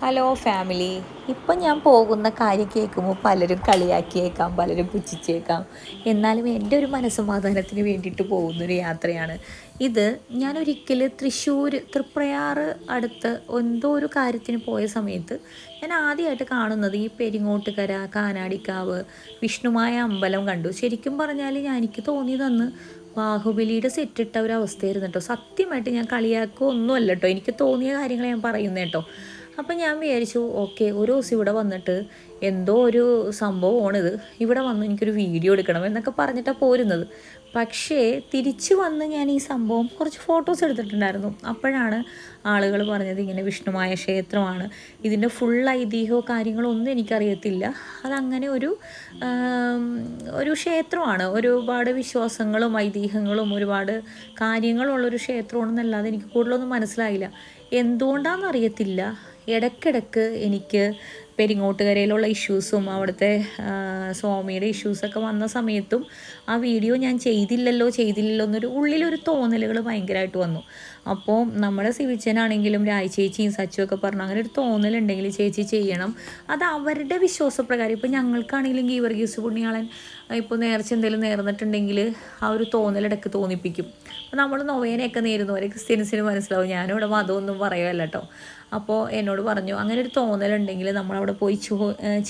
Hello family ഇപ്പം ഞാൻ പോകുന്ന കാര്യം കേൾക്കുമ്പോൾ പലരും കളിയാക്കിയേക്കാം പലരും പുച്ഛിച്ചേക്കാം. എന്നാലും എന്റെ ഒരു മനസ്സമാധാനത്തിന് വേണ്ടിയിട്ട് പോകുന്നൊരു യാത്രയാണ്. ഇത് ഞാൻ ഒരിക്കൽ തൃശ്ശൂർ തൃപ്രയാറ് അടുത്ത് എന്തോ ഒരു കാര്യത്തിന് പോയ സമയത്ത് ഞാൻ ആദ്യമായിട്ട് കാണുന്നത് ഈ പെരിങ്ങോട്ടുകര കാനാടിക്കാവ് വിഷ്ണുമായ അമ്പലം കണ്ടു. ശരിക്കും പറഞ്ഞാൽ ഞാൻ എനിക്ക് തോന്നിയതന്ന് ബാഹുബലിയുടെ സെറ്റിട്ട ഒരു അവസ്ഥയായിരുന്നു കേട്ടോ. സത്യമായിട്ട് ഞാൻ കളിയാക്കുക ഒന്നുമല്ല കേട്ടോ. എനിക്ക് തോന്നിയ കാര്യങ്ങൾ ഞാൻ പറയുന്നത് കേട്ടോ. അപ്പം ഞാൻ വിചാരിച്ചു ഓക്കെ ഒരു ദിവസം ഇവിടെ വന്നിട്ട് എന്തോ ഒരു സംഭവമാണിത്. ഇവിടെ വന്ന് എനിക്കൊരു വീഡിയോ എടുക്കണം എന്നൊക്കെ പറഞ്ഞിട്ടാണ് പോരുന്നത്. പക്ഷേ തിരിച്ചു വന്ന് ഞാൻ ഈ സംഭവം കുറച്ച് ഫോട്ടോസ് എടുത്തിട്ടുണ്ടായിരുന്നു. അപ്പോഴാണ് ആളുകൾ പറഞ്ഞത് ഇങ്ങനെ വിഷ്ണുമായ ക്ഷേത്രമാണ്. ഇതിന്റെ ഫുൾ ഐതിഹ്യമോ കാര്യങ്ങളോ ഒന്നും എനിക്കറിയത്തില്ല. അതങ്ങനെ ഒരു ഒരു ക്ഷേത്രമാണ്. ഒരുപാട് വിശ്വാസങ്ങളും ഐതിഹ്യങ്ങളും ഒരുപാട് കാര്യങ്ങളുള്ളൊരു ക്ഷേത്രമാണെന്നല്ലാതെ എനിക്ക് കൂടുതലൊന്നും മനസ്സിലായില്ല. എന്തുകൊണ്ടാണെന്ന് അറിയത്തില്ല ഇടയ്ക്കിടയ്ക്ക് എനിക്ക് പെരിങ്ങോട്ടുകരയിലുള്ള ഇഷ്യൂസും അവിടുത്തെ സ്വാമിയുടെ ഇഷ്യൂസൊക്കെ വന്ന സമയത്തും ആ വീഡിയോ ഞാൻ ചെയ്തില്ലല്ലോ ചെയ്തില്ലല്ലോ എന്നൊരു ഉള്ളിലൊരു തോന്നലുകൾ ഭയങ്കരമായിട്ട് വന്നു. അപ്പോൾ നമ്മുടെ സിവിച്ചനാണെങ്കിലും രായ് ചേച്ചിയും സച്ചു ഒക്കെ പറഞ്ഞു അങ്ങനെ ഒരു തോന്നലുണ്ടെങ്കിൽ ചേച്ചി ചെയ്യണം. അത് അവരുടെ വിശ്വാസപ്രകാരം. ഇപ്പോൾ ഞങ്ങൾക്കാണെങ്കിലും ഗീവർഗീസ് പുണ്യാളൻ ഇപ്പോൾ നേർച്ച എന്തെങ്കിലും നേർന്നിട്ടുണ്ടെങ്കിൽ ആ ഒരു തോന്നലിടയ്ക്ക് തോന്നിപ്പിക്കും. അപ്പോൾ നമ്മൾ നൊവേനയൊക്കെ നേരുന്നവരെ ക്രിസ്ത്യൻസിന് മനസ്സിലാവും. ഞാനിവിടെ മതമൊന്നും പറയുമല്ലോ അപ്പോൾ എന്നോട് പറഞ്ഞു അങ്ങനെ ഒരു തോന്നലുണ്ടെങ്കിൽ നമ്മളവിടെ പോയി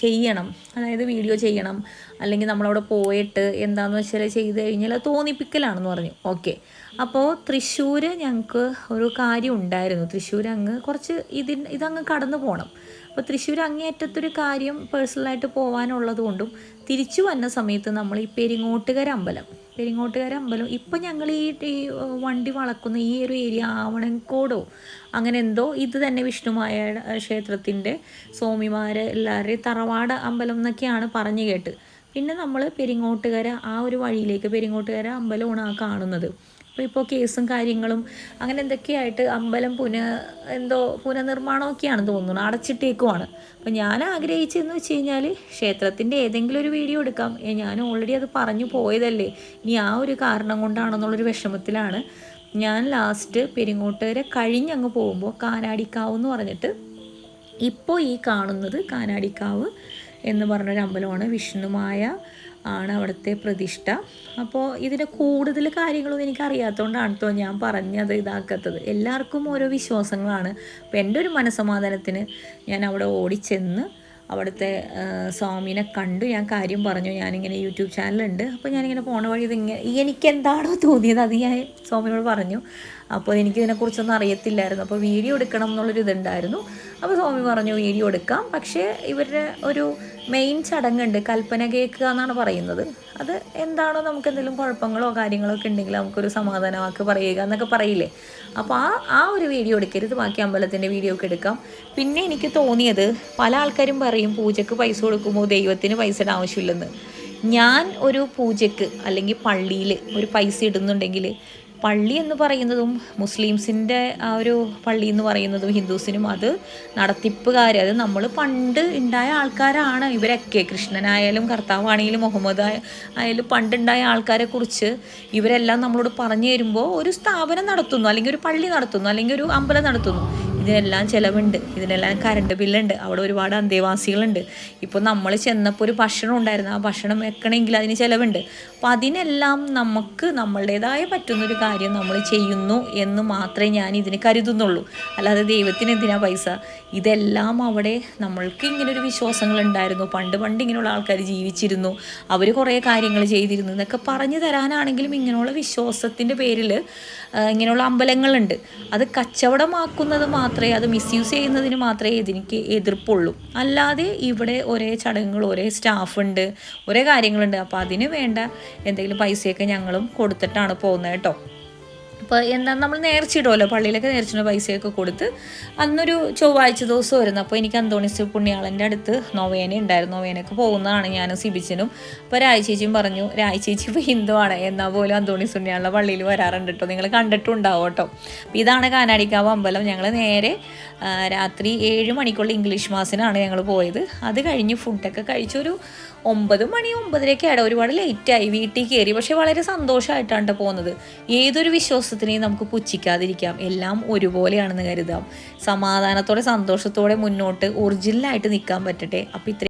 ചെയ്യണം. അതായത് വീഡിയോ ചെയ്യണം. അല്ലെങ്കിൽ നമ്മളവിടെ പോയിട്ട് എന്താണെന്ന് വെച്ചാൽ ചെയ്ത് കഴിഞ്ഞാൽ തോന്നിപ്പിക്കലാണെന്ന് പറഞ്ഞു. ഓക്കെ. അപ്പോൾ തൃശ്ശൂർ ഞങ്ങൾക്ക് ഒരു കാര്യം ഉണ്ടായിരുന്നു തൃശ്ശൂർ അങ്ങ് കുറച്ച് ഇതിന് ഇതങ്ങ് കടന്നു പോകണം അപ്പോൾ തൃശ്ശൂർ അങ്ങേയറ്റത്തൊരു കാര്യം പേഴ്സണലായിട്ട് പോകാനുള്ളത് കൊണ്ടും തിരിച്ചു വന്ന സമയത്ത് നമ്മൾ ഈ പെരിങ്ങോട്ടുകര അമ്പലം പെരിങ്ങോട്ടുകര അമ്പലം ഇപ്പം ഞങ്ങൾ ഈ വണ്ടി വളക്കുന്ന ഈ ഒരു ഏരിയ ആവണക്കോടോ അങ്ങനെ എന്തോ ഇത് തന്നെ വിഷ്ണുമായ ക്ഷേത്രത്തിന്റെ സ്വാമിമാർ എല്ലാവരുടെയും തറവാട് അമ്പലം എന്നൊക്കെയാണ് പറഞ്ഞു കേട്ട്. പിന്നെ നമ്മൾ പെരിങ്ങോട്ടുകര ആ ഒരു വഴിയിലേക്ക് പെരിങ്ങോട്ടുകര അമ്പലമാണ് ആ കാണുന്നത്. അപ്പോൾ ഇപ്പോൾ കേസും കാര്യങ്ങളും അങ്ങനെ എന്തൊക്കെയായിട്ട് അമ്പലം പുന എന്തോ പുനർനിർമ്മാണമൊക്കെയാണ് തോന്നുന്നു. അടച്ചിട്ടേക്കുമാണ് അപ്പോൾ ഞാൻ ആഗ്രഹിച്ചതെന്ന് വെച്ച് കഴിഞ്ഞാൽ ക്ഷേത്രത്തിന്റെ ഏതെങ്കിലും ഒരു വീഡിയോ എടുക്കാം. ഞാൻ ഓൾറെഡി അത് പറഞ്ഞു പോയതല്ലേ. ഇനി ആ ഒരു കാരണം കൊണ്ടാണെന്നുള്ളൊരു വിഷമത്തിലാണ്. ഞാൻ ലാസ്റ്റ് പെരിങ്ങോട്ടുകര കഴിഞ്ഞങ്ങ് പോകുമ്പോൾ കാനാടിക്കാവ് എന്ന് പറഞ്ഞിട്ട് ഇപ്പോൾ ഈ കാണുന്നത് കാനാടിക്കാവ് എന്ന് പറഞ്ഞൊരു അമ്പലമാണ്. വിഷ്ണുമായ ആണ് അവിടുത്തെ പ്രതിഷ്ഠ. അപ്പോൾ ഇതിന്റെ കൂടുതൽ കാര്യങ്ങളൊന്നും എനിക്ക് അറിയാത്തതുകൊണ്ടാണ് കേട്ടോ ഞാൻ പറഞ്ഞത് ഇതാക്കാത്തത്. എല്ലാവർക്കും ഓരോ വിശ്വാസങ്ങളാണ്. അപ്പോൾ എന്റെ ഒരു മനസമാധാനത്തിന് ഞാൻ അവിടെ ഓടിച്ചെന്ന് അവിടുത്തെ സ്വാമിനെ കണ്ടു. ഞാൻ കാര്യം പറഞ്ഞു. ഞാനിങ്ങനെ യൂട്യൂബ് ചാനലുണ്ട്. അപ്പോൾ ഞാനിങ്ങനെ പോണ വഴി ഇതിങ്ങനെ എനിക്ക് എന്താണോ തോന്നിയത് അത് ഞാൻ സ്വാമിനോട് പറഞ്ഞു. അപ്പോൾ എനിക്കിതിനെക്കുറിച്ചൊന്നും അറിയത്തില്ലായിരുന്നു. അപ്പോൾ വീഡിയോ എടുക്കണം എന്നുള്ളൊരു ഇതുണ്ടായിരുന്നു അപ്പോൾ സ്വാമി പറഞ്ഞു വീഡിയോ എടുക്കാം. പക്ഷേ ഇവരുടെ ഒരു മെയിൻ ചടങ്ങുണ്ട് കൽപ്പന കേൾക്കുക എന്നാണ് പറയുന്നത്. അത് എന്താണോ നമുക്ക് എന്തെങ്കിലും കുഴപ്പങ്ങളോ കാര്യങ്ങളോ ഒക്കെ ഉണ്ടെങ്കിൽ നമുക്കൊരു സമാധാനമാക്കി പറയുക എന്നൊക്കെ പറയില്ലേ? അപ്പോൾ ആ ആ ഒരു വീഡിയോ എടുക്കരുത്. ബാക്കി അമ്പലത്തിന്റെ വീഡിയോ ഒക്കെ എടുക്കാം. പിന്നെ എനിക്ക് തോന്നിയത് പല ആൾക്കാരും പറയും പൂജയ്ക്ക് പൈസ കൊടുക്കുമ്പോൾ ദൈവത്തിന് പൈസയുടെ ആവശ്യമില്ലെന്ന്. ഞാൻ ഒരു പൂജയ്ക്ക് അല്ലെങ്കിൽ പള്ളിയിൽ ഒരു പൈസ ഇടുന്നുണ്ടെങ്കിൽ പള്ളി എന്ന് പറയുന്നതും മുസ്ലിംസിന്റെ ആ ഒരു പള്ളി എന്ന് പറയുന്നതും ഹിന്ദുസിനും അത് നടത്തിപ്പുകാർ അത് നമ്മൾ പണ്ട് ഉണ്ടായ ആൾക്കാരാണ്. ഇവരൊക്കെ കൃഷ്ണനായാലും കർത്താവാണെങ്കിലും മുഹമ്മദ് ആയ- ആയാലും പണ്ടുണ്ടായ ആൾക്കാരെ കുറിച്ച് ഇവരെല്ലാം നമ്മളോട് പറഞ്ഞു തരുമ്പോൾ ഒരു സ്ഥാപനം നടത്തുന്നു. അല്ലെങ്കിൽ ഒരു പള്ളി നടത്തുന്നു. അല്ലെങ്കിൽ ഒരു അമ്പലം നടത്തുന്നു. ഇതിനെല്ലാം ചിലവുണ്ട് ഇതിനെല്ലാം കറണ്ട് ബില്ലുണ്ട് അവിടെ ഒരുപാട് അന്തേവാസികളുണ്ട്. ഇപ്പോൾ നമ്മൾ ചെന്നപ്പോൾ ഒരു ഭക്ഷണം ഉണ്ടായിരുന്നു ആ ഭക്ഷണം വെക്കണമെങ്കിൽ അതിന് ചിലവുണ്ട്. അപ്പോൾ അതിനെല്ലാം നമുക്ക് നമ്മളുടേതായ പറ്റുന്നൊരു കാര്യം നമ്മൾ ചെയ്യുന്നു എന്ന് മാത്രമേ ഞാൻ ഇതിന് കരുതുന്നുള്ളൂ. അല്ലാതെ ദൈവത്തിന് എന്തിനാ പൈസ? ഇതെല്ലാം അവിടെ നമ്മൾക്ക് ഇങ്ങനൊരു വിശ്വാസങ്ങൾ ഉണ്ടായിരുന്നു. പണ്ട് പണ്ട് ഇങ്ങനെയുള്ള ആൾക്കാർ ജീവിച്ചിരുന്നു. അവർ കുറേ കാര്യങ്ങൾ ചെയ്തിരുന്നു. എന്നൊക്കെ പറഞ്ഞു തരാനാണെങ്കിലും ഇങ്ങനെയുള്ള വിശ്വാസത്തിന്റെ പേരിൽ ഇങ്ങനെയുള്ള അമ്പലങ്ങളുണ്ട്. അത് കച്ചവടമാക്കുന്നത് മാത്രമേ അത് മിസ്യൂസ് ചെയ്യുന്നതിന് മാത്രമേ ഇതിനിക്ക് എതിർപ്പുള്ളൂ. അല്ലാതെ ഇവിടെ ഒരേ ചടങ്ങുകൾ ഒരേ സ്റ്റാഫുണ്ട് ഒരേ കാര്യങ്ങളുണ്ട്. അപ്പോൾ അതിന് വേണ്ട എന്തെങ്കിലും പൈസയൊക്കെ ഞങ്ങളും കൊടുത്തിട്ടാണ് പോകുന്നത് കേട്ടോ. അപ്പോൾ എന്താ നമ്മൾ നേർച്ചിടുമല്ലോ പള്ളിയിലൊക്കെ നേർച്ചിടുന്ന പൈസയൊക്കെ കൊടുത്ത്. അന്നൊരു ചൊവ്വാഴ്ച ദിവസം വരുന്നു അപ്പോൾ എനിക്ക് അന്തോണിസ് പുണ്യാളന്റെ അടുത്ത് നൊവേന ഉണ്ടായിരുന്നു. നൊവേനയൊക്കെ പോകുന്നതാണ് ഞാനും സിബിച്ചനും. അപ്പോൾ രായ് ചേച്ചിയും പറഞ്ഞു രായ് ചേച്ചി ഇപ്പോൾ ഹിന്ദുവാണ് എന്നാൽ പോലും അന്തോണിസ് പുണ്യാളുടെ പള്ളിയിൽ വരാറുണ്ട് കേട്ടോ നിങ്ങൾ കണ്ടിട്ടുണ്ടാവും കേട്ടോ അപ്പോൾ ഇതാണ് കാനാടിക്കാവ് അമ്പലം. ഞങ്ങൾ നേരെ രാത്രി ഏഴ് മണിക്കുള്ള ഇംഗ്ലീഷ് മാസിനാണ് ഞങ്ങൾ പോയത്. അത് കഴിഞ്ഞ് ഫുഡൊക്കെ കഴിച്ചൊരു ഒമ്പത് മണി ഒമ്പതരയൊക്കെ ആയിട്ട് ഒരുപാട് ലേറ്റായി വീട്ടിൽ കയറി പക്ഷേ വളരെ സന്തോഷമായിട്ടാണ് ട്ടോ പോകുന്നത് ഏതൊരു വിശ്വാസത്തിൽ സന്തോഷത്തിനെയും നമുക്ക് പുച്ഛിക്കാതിരിക്കാം. എല്ലാം ഒരുപോലെയാണെന്ന് കരുതാം. സമാധാനത്തോടെ സന്തോഷത്തോടെ മുന്നോട്ട് ഒറിജിനലായിട്ട് നിൽക്കാൻ പറ്റട്ടെ. അപ്പോൾ ഇത്രയും